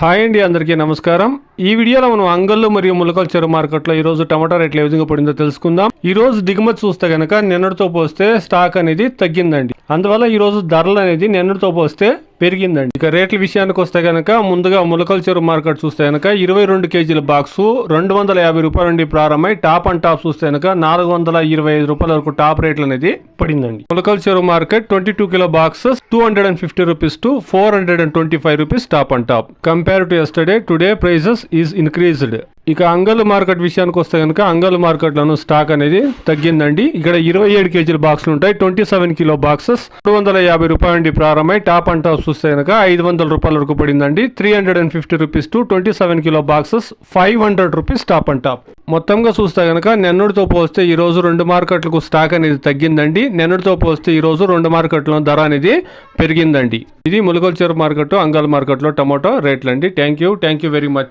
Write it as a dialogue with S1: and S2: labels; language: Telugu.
S1: హాయ్ అండి అందరికీ నమస్కారం. ఈ వీడియోలో మనం అంగళ్ళు మరియు ములకల చెరువు మార్కెట్లో ఈ రోజు టమాటా రేట్లు ఏ విధంగా పడిందో తెలుసుకుందాం. ఈ రోజు దిగుమతి చూస్తే కనుక నిన్నటితో పోస్తే స్టాక్ అనేది తగ్గిందండి. అందువల్ల ఈ రోజు ధరలు అనేది నిన్నటితో పోస్తే పెరిగిందండి. ఇక రేట్ల విషయానికి వస్తే కనుక ముందుగా ములకల చెరువు మార్కెట్ చూస్తే కనుక ఇరవై రెండు కేజీల బాక్సు రెండు వందల యాభై రూపాయల నుండి ప్రారంభమై టాప్ అండ్ టాప్ చూస్తే కనుక నాలుగు వందల ఇరవై ఐదు రూపాయల వరకు టాప్ రేట్లు అనేది పడిందండి. Mulakala Cheruvu market twenty two kilo boxes two hundred and fifty rupees to four hundred and twenty five rupees top and top. Compare to yesterday today prices is increased ఇక అంగల్ మార్కెట్ విషయానికి వస్తే కనుక అంగల్ మార్కెట్లను స్టాక్ అనేది తగ్గిందండి. ఇక్కడ ఇరవై ఏడు కేజీల బాక్సులు ఉంటాయి. ట్వంటీ సెవెన్ కిలో బాక్సెస్ రెండు వందల యాభై రూపాయల నుండి ప్రారంభమై. టాప్ అండ్ టాప్ చూస్తే కనుక ఐదు వందల రూపాయల వరకు పడిందండి. Three hundred and fifty rupees to twenty seven kilo boxes five hundred rupees top and top. మొత్తంగా చూస్తే కనుక నిన్నటితో పోస్తే ఈ రోజు రెండు మార్కెట్లకు స్టాక్ అనేది తగ్గిందండి. నిన్నటితో పోస్తే ఈ రోజు రెండు మార్కెట్లో ధర అనేది పెరిగిందండి. ఇది ములుగోల్చేరు మార్కెట్ అంగల్ మార్కెట్లో టమాటో రేట్లు అండి thank you. Thank you very much.